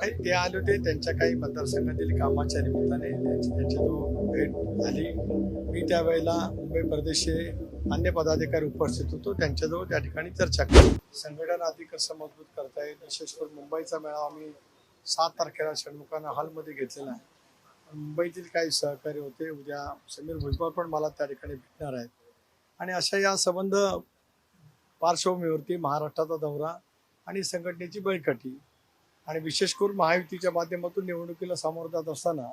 काही ते आले होते त्यांच्या काही मतदारसंघातील कामाच्या निमित्ताने त्यांची त्यांची जो भेट झाली मी त्यावेळेला मुंबई प्रदेशचे अन्य पदाधिकारी उपस्थित होतो. त्यांच्याजवळ त्या ठिकाणी चर्चा केली. संघटन अधिक कसं मजबूत करता येईल. विशेष करून मुंबईचा मेळावा आम्ही सात तारखेला षण्मुखाना हॉलमध्ये घेतलेला आहे. मुंबईतील काही सहकारी होते. उद्या समीर भुजबळ पण मला त्या ठिकाणी भेटणार आहेत. आणि अशा या संबंध पार्श्वभूमीवरती महाराष्ट्राचा दौरा आणि संघटनेची बळकटी आणि विशेष करून महायुतीच्या माध्यमातून निवडणुकीला सामोरं जात असताना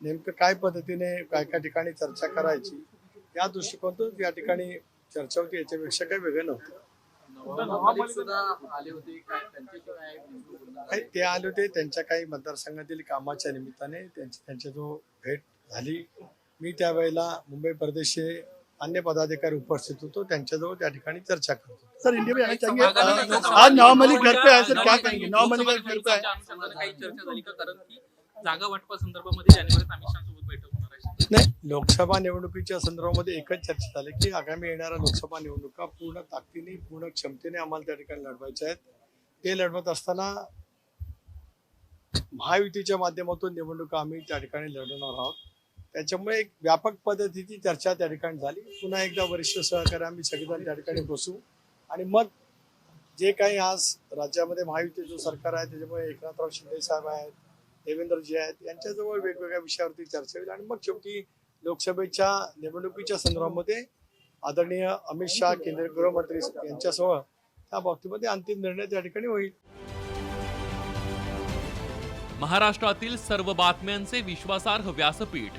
नेमकं काय पद्धतीने काय काय ठिकाणी चर्चा करायची या दृष्टिकोनातून या ठिकाणी चर्चा होती याच्यापेक्षा काही वेगळं नव्हतं. काय ते आले होते त्यांच्या काही मतदारसंघातील कामाच्या निमित्ताने त्यांची त्यांच्या जो भेट झाली. मी त्यावेळेला मुंबई प्रदेशे अन्य पदाधिकारी उपस्थित होतो त्यांच्याजवळ त्या ठिकाणी चर्चा करत. होतो सर इंडिया में आना चाहेंगे आज घर पे सर क्या कहेंगे? घर पे नाही लोकसभा निवडणुकीच्या संदर्भामध्ये एकच चर्चा झाली की आगामी येणाऱ्या लोकसभा निवडणुका पूर्ण ताकदीने पूर्ण क्षमतेने आम्हाला त्या ठिकाणी लढवायच्या आहेत. ते लढवत असताना महायुतीच्या माध्यमातून निवडणुका आम्ही त्या ठिकाणी लढवणार आहोत. त्याच्यामुळे एक व्यापक पद्धतीची चर्चा त्या ठिकाणी झाली. पुन्हा एकदा वरिष्ठ सहकारी आम्ही सगळेजण त्या ठिकाणी बसू. आणि मग जे काही आज राज्यामध्ये महायुतीचं सरकार आहे त्याच्यामुळे एकनाथराव शिंदे साहेब आहेत देवेंद्रजी आहेत यांच्याजवळ वेगवेगळ्या विषयावरती चर्चा होईल. आणि मग शेवटी लोकसभेच्या निवडणुकीच्या संदर्भामध्ये आदरणीय अमित शहा केंद्रीय गृहमंत्री यांच्यासह त्या बाबतीमध्ये अंतिम निर्णय त्या ठिकाणी होईल. महाराष्ट्रातील सर्व बातम्यांचे विश्वासार्ह व्यासपीठ